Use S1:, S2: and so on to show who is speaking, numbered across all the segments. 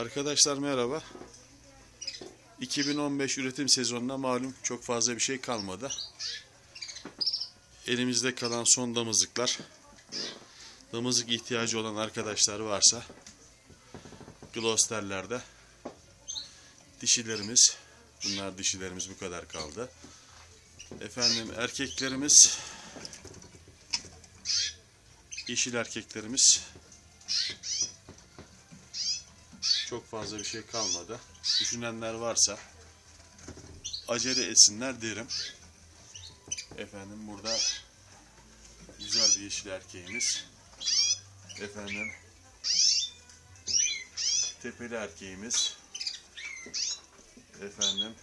S1: Arkadaşlar merhaba. 2015 üretim sezonuna malum çok fazla bir şey kalmadı. Elimizde kalan son damızlıklar. Damızlık ihtiyacı olan arkadaşlar varsa Gloucester'lerde dişilerimiz bunlar dişilerimiz bu kadar kaldı. Efendim erkeklerimiz yeşil erkeklerimiz çok fazla bir şey kalmadı. Düşünenler varsa acele etsinler derim. Efendim burada güzel bir yeşil erkeğimiz. Efendim tepeli erkeğimiz. Efendim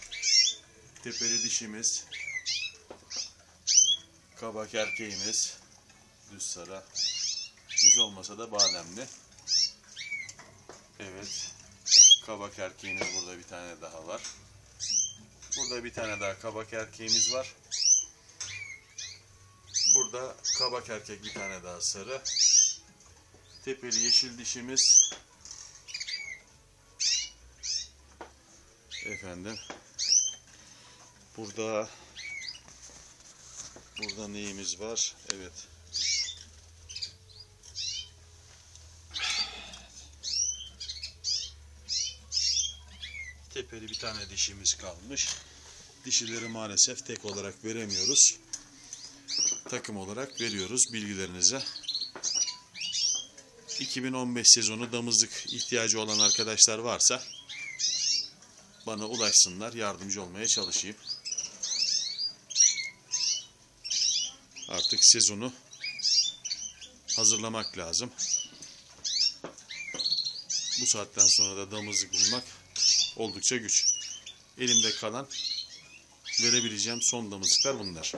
S1: tepeli dişimiz. Kabak erkeğimiz. Düz sara. Düz olmasa da bademli. Evet. Kabak erkeğimiz burada bir tane daha var. Burada bir tane daha kabak erkeğimiz var. Burada kabak erkek bir tane daha sarı. Tepeli yeşil dişimiz. Efendim. Burada burada neyimiz var? Evet. Tepeli bir tane dişimiz kalmış. Dişileri maalesef tek olarak veremiyoruz. Takım olarak veriyoruz bilgilerinize. 2015 sezonu damızlık ihtiyacı olan arkadaşlar varsa bana ulaşsınlar. Yardımcı olmaya çalışayım. Artık sezonu hazırlamak lazım. Bu saatten sonra da damızlık bulmak oldukça güç. Elimde kalan verebileceğim son damızlıklar bunlar.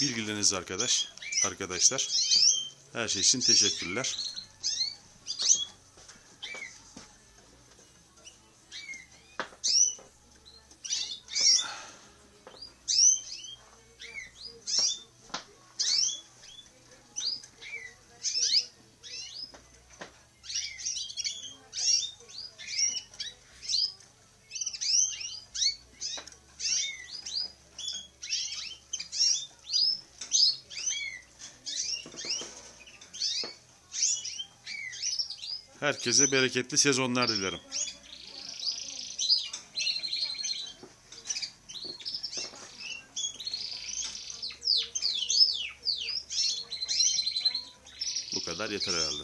S1: Bilgileriniz arkadaş, arkadaşlar. Her şey için teşekkürler. Herkese bereketli sezonlar dilerim. Bu kadar yeter herhalde.